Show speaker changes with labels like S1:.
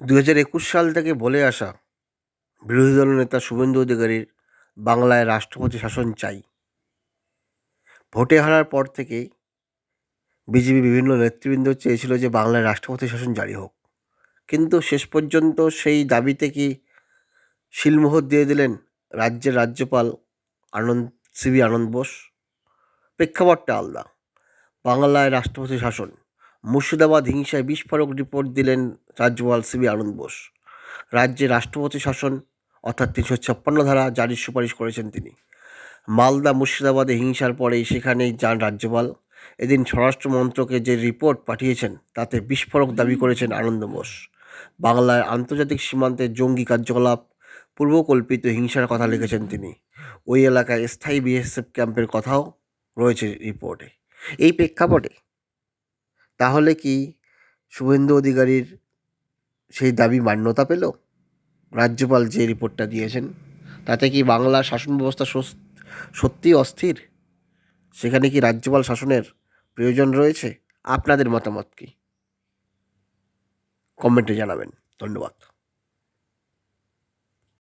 S1: দু হাজার একুশ সাল থেকে বলে আসা বিরোধী দল নেতা শুভেন্দু অধিকারীর বাংলায় রাষ্ট্রপতি শাসন চাই। ভোটে হারার পর থেকেই বিজেপি বিভিন্ন নেতৃবৃন্দ চেয়েছিল যে বাংলায় রাষ্ট্রপতি শাসন জারি হোক। কিন্তু শেষ পর্যন্ত সেই দাবিতে কি শিলমোহর দিয়ে দিলেন রাজ্যের রাজ্যপাল আনন্দ সিবি আনন্দ বোস? প্রেক্ষাপটটা আলাদা। বাংলায় রাষ্ট্রপতি শাসন মুর্শিদাবাদ হিংসায় বিস্ফোরক রিপোর্ট দিলেন রাজ্যপাল সিবি আনন্দ বোস। রাজ্যে রাষ্ট্রপতি শাসন, অর্থাৎ তিনশো ছাপ্পান্ন ধারা জারির সুপারিশ করেছেন তিনি। মালদা, মুর্শিদাবাদে হিংসার পরেই সেখানেই যান রাজ্যপাল। এদিন স্বরাষ্ট্র মন্ত্রকে যে রিপোর্ট পাঠিয়েছেন, তাতে বিস্ফোরক দাবি করেছেন আনন্দ বোস। বাংলায় আন্তর্জাতিক সীমান্তে জঙ্গি কার্যকলাপ পূর্বকল্পিত হিংসার কথা লিখেছেন তিনি। ওই এলাকায় স্থায়ী বিএসএফ ক্যাম্পের কথাও রয়েছে রিপোর্টে। এই প্রেক্ষাপটে তাহলে কি শুভেন্দু অধিকারীর সেই দাবি মান্যতা পেল? রাজ্যপাল যে রিপোর্টটা দিয়েছেন, তাতে কি বাংলা শাসন ব্যবস্থা সত্যি সত্যিই অস্থির? সেখানে কি রাজ্যপাল শাসনের প্রয়োজন রয়েছে? আপনাদের মতামত কি? কমেন্টে জানাবেন। ধন্যবাদ।